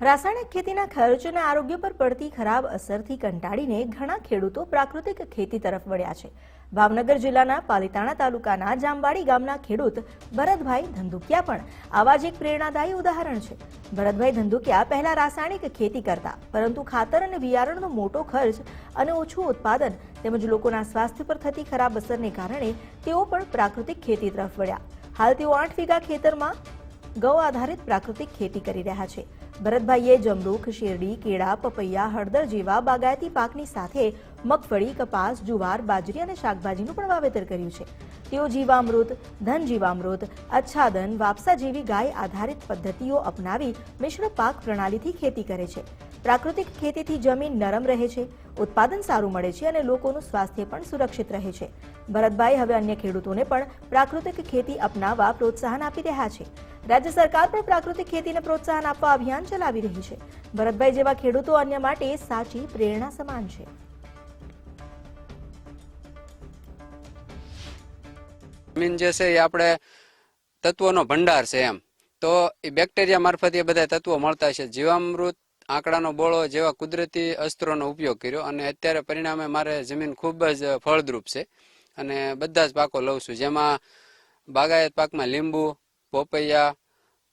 રાસાયણિક ખેતીના ખર્ચ અને આરોગ્ય પર પડતી ખરાબ અસરથી કંટાળીને ઘણા ખેડૂતો પ્રાકૃતિક ખેતી તરફ વળ્યા છે. ભાવનગર જિલ્લાના પાલીતાણા તાલુકાના જાંબાડી ગામના ખેડૂત ભરતભાઈ ધંધુકિયા પણ આવા જ એક પ્રેરણાદાયી ઉદાહરણ છે. ભરતભાઈ ધંધુકિયા પહેલા રાસાયણિક ખેતી કરતા, પરંતુ ખાતર અને બિયારણનો મોટો ખર્ચ અને ઓછું ઉત્પાદન તેમજ લોકોના સ્વાસ્થ્ય પર થતી ખરાબ અસરને કારણે તેઓ પણ પ્રાકૃતિક ખેતી તરફ વળ્યા. હાલ તેઓ આઠ વીઘા ખેતરમાં ગૌ આધારિત પ્રાકૃતિક ખેતી કરી રહ્યા છે. ભરતભાઈએ જમરૂખ, શેરડી, કેળા, પપૈયા, હળદર જેવા બાગાયતી પાકની સાથે મગફળી, કપાસ, જુવાર, બાજરી અને શાકભાજીનું પણ વાવેતર કર્યું છે. તેઓ જીવામૃત, ધન જીવામૃત આચ્છાદન વાપસા જેવી ગાય આધારિત પદ્ધતિઓ અપનાવી મિશ્ર પાક પ્રણાલીથી ખેતી કરે છે. પ્રાકૃતિક ખેતીથી જમીન નરમ રહે છે, ઉત્પાદન સારું મળે છે અને લોકોનું સ્વાસ્થ્ય પણ સુરક્ષિત રહે છે. ભરતભાઈ હવે અન્ય ખેડૂતોને પણ પ્રાકૃતિક ખેતી અપનાવવા પ્રોત્સાહન આપી રહ્યા છે. રાજ્ય સરકાર પણ પ્રાકૃતિક ખેતીને પ્રોત્સાહન આપવા અભિયાન ચલાવી રહી છે. ભરતભાઈ જેવા ખેડૂતો અન્ય માટે સાચી પ્રેરણા સમાન છે. જમીન જે છે એ આપણે તત્વોનો ભંડાર છે એમ. તો એ બેક્ટેરિયા મારફત એ બધા તત્વો મળતા છે. જીવામૃત, આંકડાનો બોળો જેવા કુદરતી અસ્ત્રોનો ઉપયોગ કર્યો અને અત્યારે પરિણામે મારે જમીન ખૂબ જ ફળદ્રુપ છે. અને બધા જ પાકો લઉં છું. જેમાં બાગાયત પાકમાં લીંબુ પોપૈયા,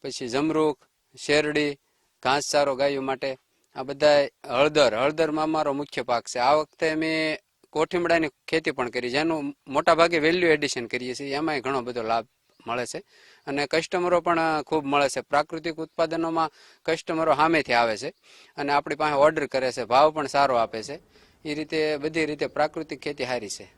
પછી જમરૂખ, શેરડી, ઘાસચારો ગાયો માટે આ બધા હળદર. હળદરમાં અમારો મુખ્ય પાક છે. આ વખતે મેં કોઠીમડાની ખેતી પણ કરી જેનું મોટા ભાગે વેલ્યુ એડિશન કરીએ છીએ. એમાંય ઘણો બધો લાભ મળે છે. અને કસ્ટમરો પણ ખૂબ મળે છે. પ્રાકૃતિક ઉત્પાદનોમાં કસ્ટમરો સામેથી આવે છે. અને આપણી પાસે ઓર્ડર કરે છે. ભાવ પણ સારો આપે છે. એ રીતે બધી રીતે પ્રાકૃતિક ખેતી સારી છે.